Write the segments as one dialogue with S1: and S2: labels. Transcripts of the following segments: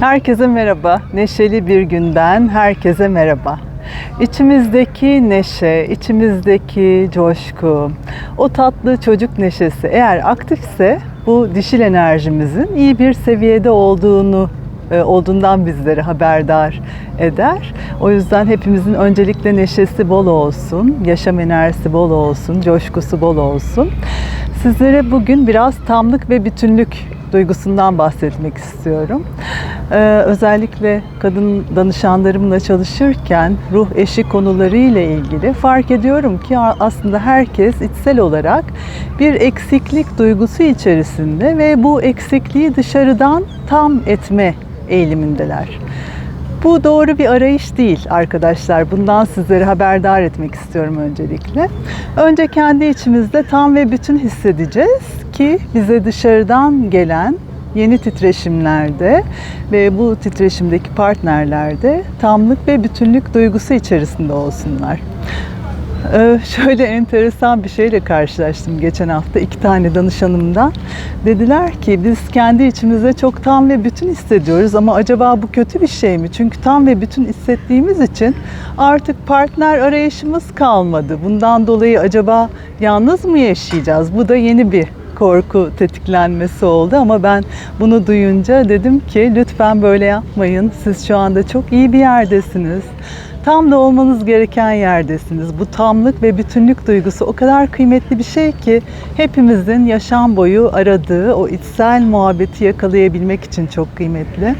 S1: Herkese merhaba. Neşeli bir günden herkese merhaba. İçimizdeki neşe, içimizdeki coşku, o tatlı çocuk neşesi eğer aktifse bu dişil enerjimizin iyi bir seviyede olduğunu e, olduğundan bizleri haberdar eder. O yüzden hepimizin öncelikle neşesi bol olsun, yaşam enerjisi bol olsun, coşkusu bol olsun. Sizlere bugün biraz tamlık ve bütünlük duygusundan bahsetmek istiyorum. Ee, özellikle kadın danışanlarımla çalışırken ruh eşi konuları ile ilgili fark ediyorum ki aslında herkes içsel olarak bir eksiklik duygusu içerisinde ve bu eksikliği dışarıdan tam etme eğilimindeler. Bu doğru bir arayış değil arkadaşlar. Bundan sizleri haberdar etmek istiyorum öncelikle. Önce kendi içimizde tam ve bütün hissedeceğiz ki bize dışarıdan gelen yeni titreşimlerde ve bu titreşimdeki partnerlerde tamlık ve bütünlük duygusu içerisinde olsunlar. Ee, şöyle enteresan bir şeyle karşılaştım geçen hafta iki tane danışanımdan. Dediler ki biz kendi içimizde çok tam ve bütün hissediyoruz ama acaba bu kötü bir şey mi? Çünkü tam ve bütün hissettiğimiz için artık partner arayışımız kalmadı. Bundan dolayı acaba yalnız mı yaşayacağız? Bu da yeni bir korku tetiklenmesi oldu ama ben bunu duyunca dedim ki lütfen böyle yapmayın. Siz şu anda çok iyi bir yerdesiniz. Tam da olmanız gereken yerdesiniz. Bu tamlık ve bütünlük duygusu o kadar kıymetli bir şey ki hepimizin yaşam boyu aradığı o içsel muhabbeti yakalayabilmek için çok kıymetli.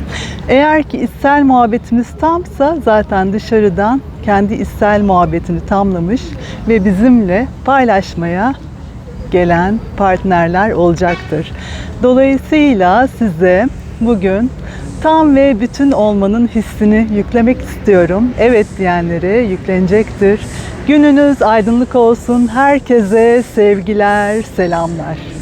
S1: Eğer ki içsel muhabbetimiz tamsa zaten dışarıdan kendi içsel muhabbetini tamlamış ve bizimle paylaşmaya gelen partnerler olacaktır. Dolayısıyla size bugün tam ve bütün olmanın hissini yüklemek istiyorum. Evet diyenlere yüklenecektir. Gününüz aydınlık olsun. Herkese sevgiler, selamlar.